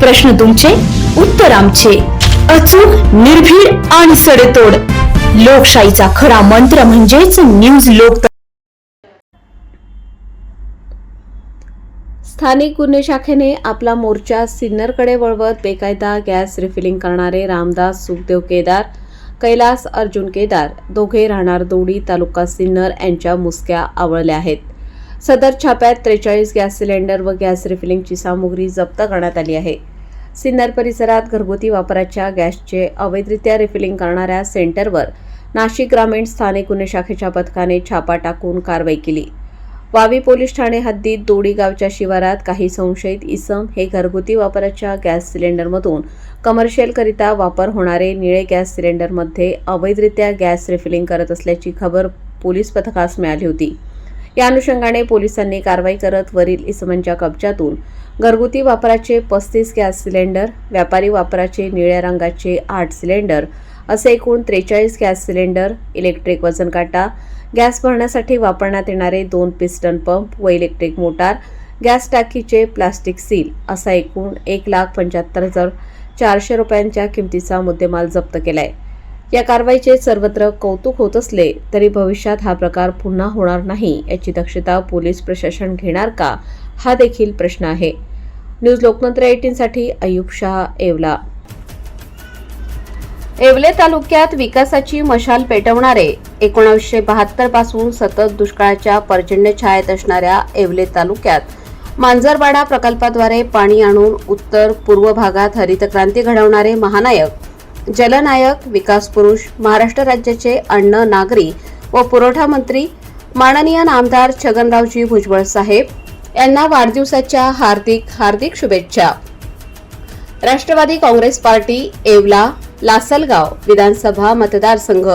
प्रश्न तुमचे उत्तर आमचे. अचूक निर्भीड आणि सडेतोड. लोकशाहीचा खरा मंत्र म्हणजेच न्यूज लोक स्थानिक गुन्हे शाखेने आपला मोर्चा सिन्नरकडे वळवत बेकायदा गॅस रिफिलिंग करणारे रामदास सुखदेव केदार कैलास अर्जुन केदार दोघे राहणार दोडी तालुका सिन्नर यांच्या मुसक्या आवळल्या आहेत. सदर छाप्यात त्रेचाळीस गॅस सिलेंडर व गॅस रिफिलिंगची सामुग्री जप्त करण्यात आली आहे. सिन्नर परिसरात घरगुती वापराच्या गॅसचे अवैधरित्या रिफिलिंग करणाऱ्या सेंटरवर नाशिक ग्रामीण स्थानिक गुन्हे शाखेच्या पथकाने छापा टाकून कारवाई केली. वावी पोलीस ठाणे हद्दीत दोडी गावच्या शिवारात काही संशयित इसम हे घरगुती वापराच्या गॅस सिलेंडरमधून कमर्शियलकरिता वापर होणारे निळे गॅस सिलेंडरमध्ये अवैधरित्या गॅस रिफिलिंग करत असल्याची खबर पोलीस पथकास मिळाली होती. या अनुषंगाने पोलिसांनी कारवाई करत वरील इसमांच्या कब्जातून घरगुती वापराचे पस्तीस गॅस सिलेंडर व्यापारी वापराचे निळ्या रंगाचे आठ सिलेंडर असे एकूण त्रेचाळीस गॅस सिलेंडर इलेक्ट्रिक वजन काटा गॅस भरण्यासाठी वापरण्यात येणारे दोन पिस्टन पंप व इलेक्ट्रिक मोटार गॅस टाकीचे प्लास्टिक सील असा एकूण एक लाख पंच्याहत्तर हजार चारशे रुपयांच्या किमतीचा मुद्देमाल जप्त केला आहे या कारवाईचे सर्वत्र कौतुक होत असले तरी भविष्यात हा प्रकार पुन्हा होणार नाही याची दक्षता पोलीस प्रशासन घेणार का हा देखील प्रश्न आहे. न्यूज लोकतंत्र एटीनसाठी अयुब शाह येवला. येवले तालुक्यात विकासाची मशाल पेटवणारे एकोणीसशे बहात्तरपासून सतत दुष्काळाच्या पर्जन्य छायेत असणाऱ्या येवले तालुक्यात मांजरवाडा प्रकल्पाद्वारे पाणी आणून उत्तर पूर्व भागात हरितक्रांती घडवणारे महानायक जलनायक विकास पुरुष महाराष्ट्र राज्याचे अन्न नागरी व पुरवठा मंत्री माननीय नामदार छगनरावजी भुजबळ साहेब यांना वाढदिवसाच्या हार्दिक हार्दिक शुभेच्छा. राष्ट्रवादी काँग्रेस पार्टी येवला लासलगाव विधानसभा मतदारसंघ.